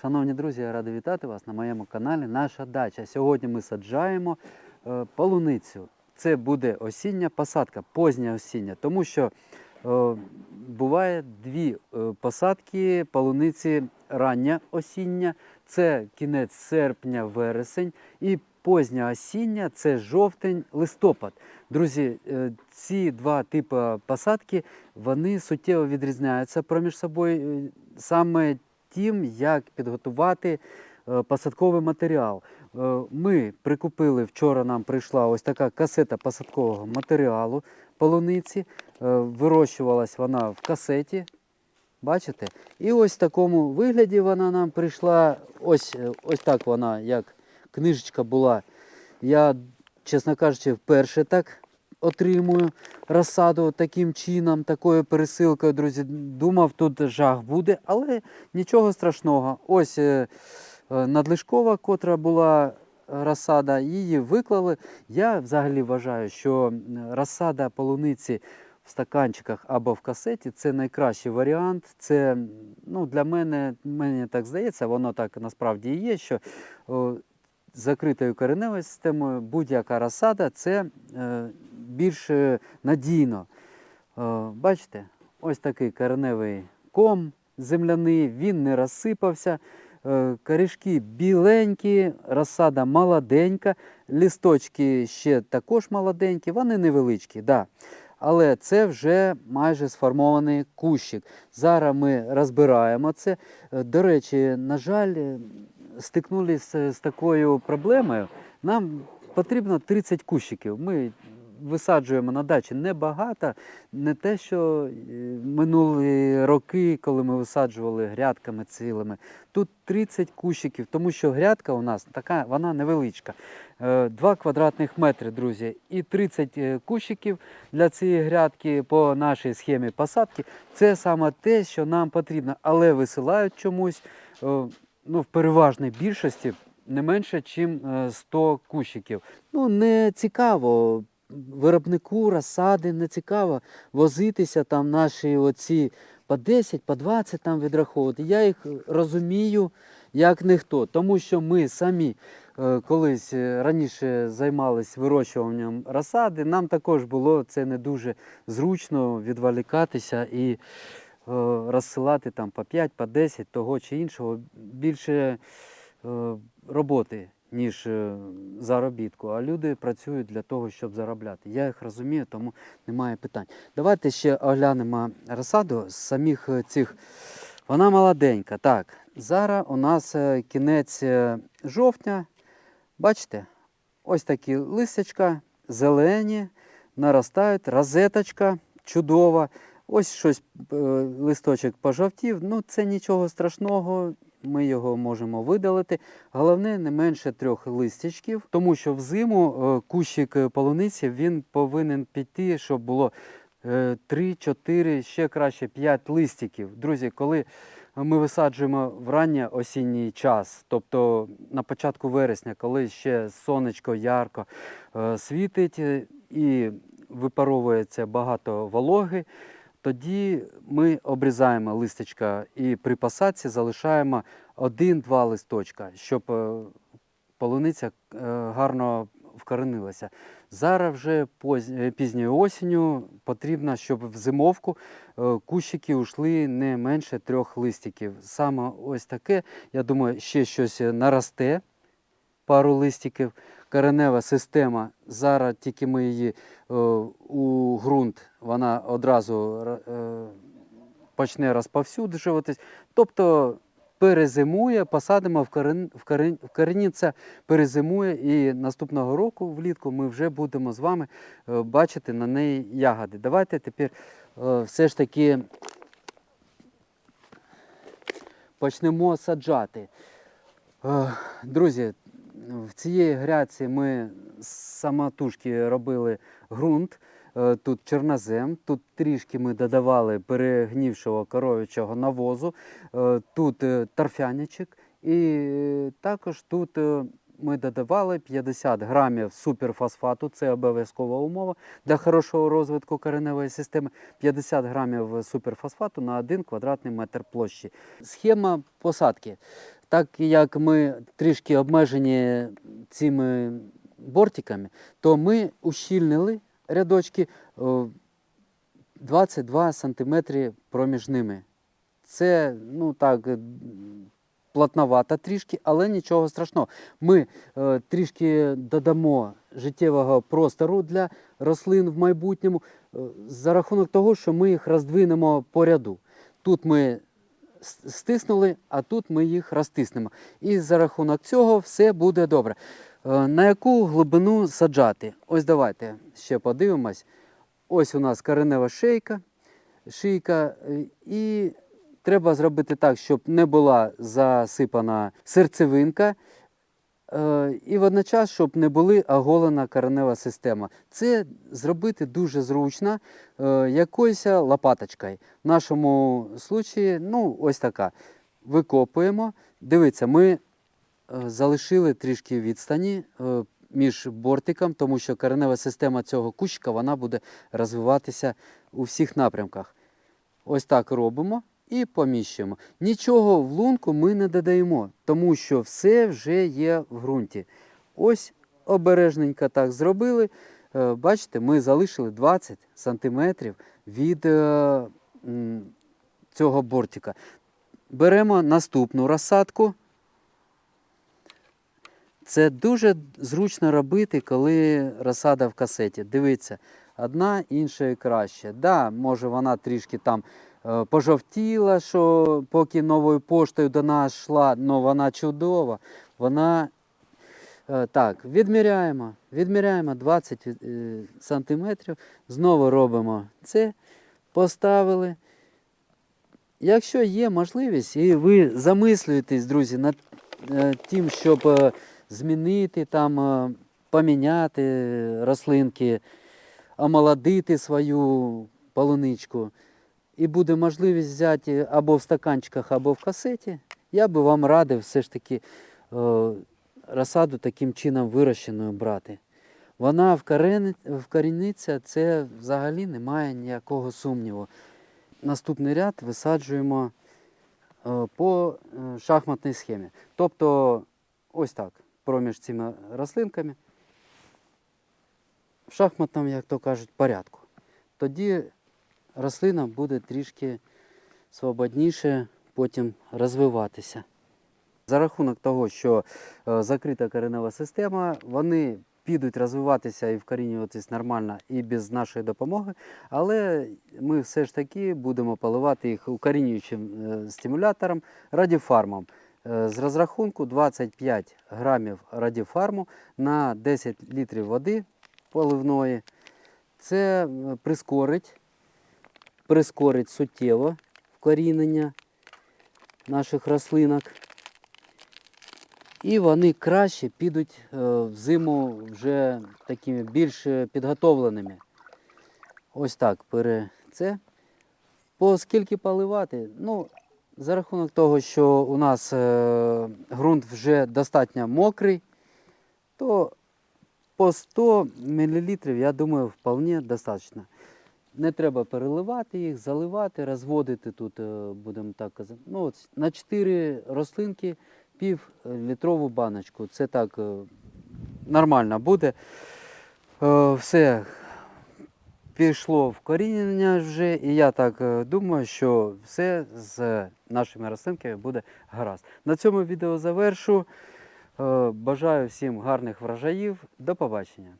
Шановні друзі, я радий вітати вас на моєму каналі Наша дача. Сьогодні ми саджаємо е, полуницю. Це буде осіння посадка, позня осіння, тому що е, буває дві е, посадки полуниці рання осіння, це кінець серпня, вересень, і позня осіння це жовтень, листопад. Друзі, ці два типи посадки вони суттєво відрізняються проміж собою саме тим, як підготувати е, посадковий матеріал. Е, Ми прикупили вчора. Нам прийшла ось така касета посадкового матеріалу полуниці. Е, Вирощувалась вона в касеті. Бачите? І ось в такому вигляді вона нам прийшла. Ось, ось так вона, як книжечка була. Я, чесно кажучи, вперше так отримую розсаду таким чином, такою пересилкою, друзі. Думав, тут жах буде, але нічого страшного. Ось е, е, надлишкова, котра була розсада, її виклали. Я взагалі вважаю, що розсада полуниці в стаканчиках або в касеті це найкращий варіант. Це ну, для мене, мені так здається, воно так насправді і є, що закритою кореневою системою будь-яка розсада це е, більш е, надійно. Е, бачите, ось такий кореневий ком земляний, він не розсипався. Е, Корішки біленькі, розсада молоденька, лісточки ще також молоденькі, вони невеличкі, да. але це вже майже сформований кущик. Зараз ми розбираємо це. До речі, на жаль, стикнулися з такою проблемою. Нам потрібно 30 кущиків. Ми висаджуємо на дачі небагато, не те, що е, минулі роки, коли ми висаджували грядками цілими. Тут 30 кущиків, тому що грядка у нас така, вона невеличка. 2 квадратних метри, друзі, і 30 е, кущиків для цієї грядки по нашій схемі посадки. Це саме те, що нам потрібно, але висилають чомусь е, ну, в переважній більшості не менше, ніж 100 кущиків. Ну, не цікаво. Виробнику розсади не цікаво возитися там наші оці по 10, по 20 там відраховувати. Я їх розумію як ніхто, тому що ми самі е, колись е, раніше займалися вирощуванням розсади, нам також було це не дуже зручно відволікатися і е, розсилати там по 5, по 10 того чи іншого. Більше роботи, ніж е, заробітку. А люди працюють для того, щоб заробляти. Я їх розумію, тому немає питань. Давайте ще оглянемо розсаду з самих е, цих. Вона молоденька. Так, зараз у нас е, кінець жовтня. Бачите? Ось такі листячка, зелені, наростають, розеточка чудова. Ось щось листочок пожовтів. Ну, це нічого страшного. Ми його можемо видалити. Головне не менше трьох листячків, тому що взиму е, кущик е, полуниці він повинен піти, щоб було 3-4, ще краще 5 листиків. Друзі, коли ми висаджуємо в ранній осінній час, тобто на початку вересня, коли ще сонечко ярко е, світить е, і випаровується багато вологи, тоді ми обрізаємо листочка і при посадці залишаємо один-два листочка, щоб е, полуниця е, гарно вкоренилася. Зараз вже е, пізньою осінню потрібно, щоб в зимовку кущики ушли не менше трьох листиків. Саме ось таке, я думаю, ще щось наросте, пару листиків. Коренева система, зараз тільки ми її е, у ґрунт, вона одразу е, почне розповсюджуватись. Тобто перезимує, посадимо в корен, в корен, в корінниця перезимує, і наступного року влітку ми вже будемо з вами е, бачити на неї ягоди. Давайте тепер е, все ж таки почнемо саджати. Е, Друзі, в цієї грядці ми самотужки робили ґрунт. Е, Тут чорнозем, тут трішки ми додавали перегнівшого коров'ячого навозу, е, тут е, торфяничок і також тут ми додавали 50 грамів суперфосфату, це обов'язкова умова для хорошого розвитку кореневої системи. 50 грамів суперфосфату на 1 квадратний метр площі. Схема посадки. Так як ми трішки обмежені цими бортиками, то ми ущільнили рядочки 22 см проміж ними. Це ну так плотновато трішки, але нічого страшного. Ми е, трішки додамо життєвого простору для рослин в майбутньому е, за рахунок того, що ми їх роздвинемо по ряду. Тут ми стиснули, а тут ми їх розтиснемо. І за рахунок цього все буде добре. Е, На яку глибину саджати? Ось давайте ще подивимось. Ось у нас коренева шийка, шийка, е, і треба зробити так, щоб не була засипана серцевинка, і водночас, щоб не була оголена коренева система. Це зробити дуже зручно е, якоюсь лопаточкою. В нашому случаї, ну, ось така. Викопуємо. Дивіться, ми е, залишили трішки відстані е, між бортиком, тому що коренева система цього кущика вона буде розвиватися у всіх напрямках. Ось так робимо і поміщуємо. Нічого в лунку ми не додаємо, тому що все вже є в ґрунті. Ось обережненько так зробили. Е, Бачите, ми залишили 20 сантиметрів від е, цього бортика. Беремо наступну розсадку. Це дуже зручно робити, коли розсада в касеті. Дивіться, одна іншої краще. Да, може вона трішки там пожовтіла, що поки новою поштою до нас йшла, але вона чудова. Вона е, так, відміряємо, відміряємо 20 е, сантиметрів, знову робимо це, поставили. Якщо є можливість, і ви замислюєтесь, друзі, над е, тим, щоб е, змінити там, е, поміняти рослинки, омолодити свою полуничку, і буде можливість взяти або в стаканчиках, або в касеті, я би вам радив все ж таки е, розсаду таким чином вирощеною брати. Вона вкоріниться, це взагалі немає ніякого сумніву. Наступний ряд висаджуємо е, по е, шахматній схемі. Тобто ось так, проміж цими рослинками. В шахматному, як то кажуть, порядку. Тоді рослина буде трішки свободніше потім розвиватися. За рахунок того, що е, закрита коренева система, вони підуть розвиватися і вкорінюватись нормально і без нашої допомоги, але ми все ж таки будемо поливати їх укорінюючим е, стимулятором радіфармом. Е, З розрахунку 25 грамів радіфарму на 10 літрів води поливної. Це прискорить, прискорить суттєво вкорінення наших рослинок. І вони краще підуть е, в зиму вже такими більш підготовленими. Ось так пере це. По скільки поливати? Ну, за рахунок того, що у нас е, ґрунт вже достатньо мокрий, то по 100 мл, я думаю, вполне достатньо. Не треба переливати їх, заливати, розводити тут, е, будемо так казати. Ну, от на 4 рослинки пів е, баночку. Це так е, нормально буде. Все пішло в коріння вже, і я так думаю, що все з нашими рослинками буде гаразд. На цьому відео завершу. Бажаю всім гарних врожаїв. До побачення.